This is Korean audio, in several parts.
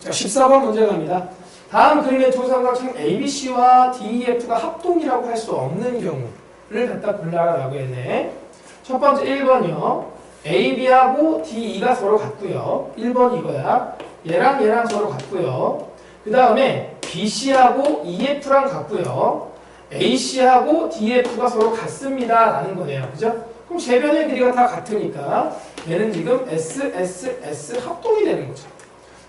자, 14번 문제 갑니다. 다음 그림의 두 삼각형 ABC와 DEF가 합동이라고 할 수 없는 경우를 갖다 골라라고 했네. 첫 번째 1번이요. AB하고 DE가 서로 같고요. 1번 이거야. 얘랑 얘랑 서로 같고요. 그 다음에 BC하고 EF랑 같고요. AC하고 DF가 서로 같습니다. 라는 거네요. 그죠? 그럼 세변의 길이가 다 같으니까 얘는 지금 S, S, S 합동이 되는 거죠.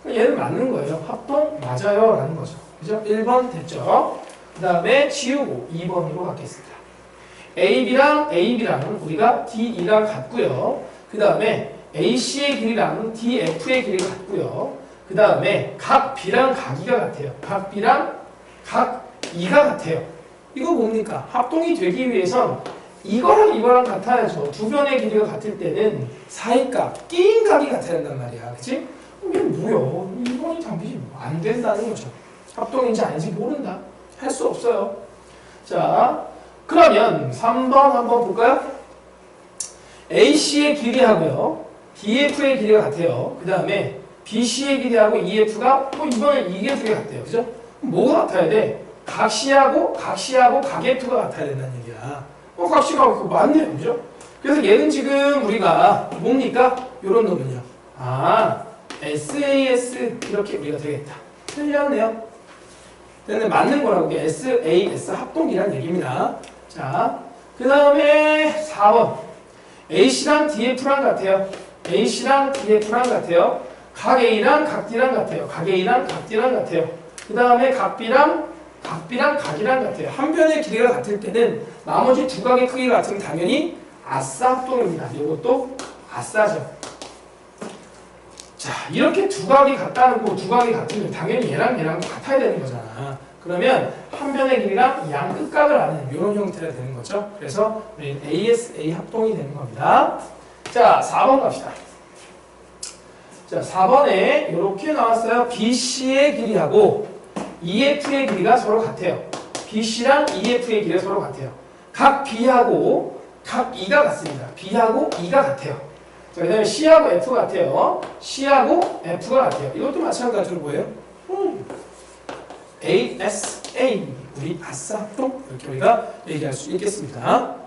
얘는 맞는 거예요. 합동 맞아요. 라는 거죠. 그죠? 1번 됐죠? 그 다음에 지우고 2번으로 가겠습니다. AB랑 AB랑 우리가 DE랑 같고요. 그 다음에 AC의 길이랑 DF의 길이가 같고요. 그 다음에 각 B랑 각이가 같아요. 각 B랑 각 E가 같아요. 이거 뭡니까? 합동이 되기 위해선 이거랑 이거랑 같아야죠. 두 변의 길이가 같을 때는 사이값, 끼인 각이 같아야 된단 말이야. 그치? 이게 뭐야? 이번이 답이 안 된다는 거죠. 합동인지 아닌지 모른다. 할 수 없어요. 자, 그러면 3번 한번 볼까요? AC의 길이하고요. DF의 길이가 같아요. 그 다음에 BC의 길이하고 EF가 또 이번에 이게 두 개 같아요. 그죠? 뭐가 같아야 돼? 각 C하고 각 C하고 각 F가 같아야 된다는 얘기야. 어, 각 C가 그 맞네요. 그죠? 그래서 얘는 지금 우리가 뭡니까? 요런 놈은요. 아, SAS 이렇게 우리가 되겠다. 틀렸네요. 근데 맞는 거라고 SAS 합동이라는 얘기입니다. 자, 그 다음에 4번. AC랑 DF랑 같아요. AC랑 DF랑 같아요. 각 A랑 각 D랑 같아요. 각 A랑 각 D랑 같아요. 그 다음에 각 B랑 각 B랑 각이랑 같아요. 한 변의 길이가 같을 때는 나머지 두 각의 크기가 같으면 당연히 아싸 합동입니다. 이것도 아싸죠. 자, 이렇게 두 각이 같다는 거, 두 각이 같으면 당연히 얘랑 얘랑 같아야 되는 거잖아. 그러면 한 변의 길이랑 양 끝각을 아는 이런 형태가 되는 거죠. 그래서 우리는 ASA 합동이 되는 겁니다. 자, 4번 갑시다. 자, 4번에 이렇게 나왔어요. BC의 길이하고 EF의 길이가 서로 같아요. BC랑 EF의 길이가 서로 같아요. 각 B하고 각 E가 같습니다. B하고 E가 같아요. 자, 그 다음에 C하고 F 같아요. C하고 F가 같아요. 이것도 마찬가지로 뭐예요? 음. ASA. 우리 아싸 합동. 이렇게 우리가 얘기할 수 있겠습니다.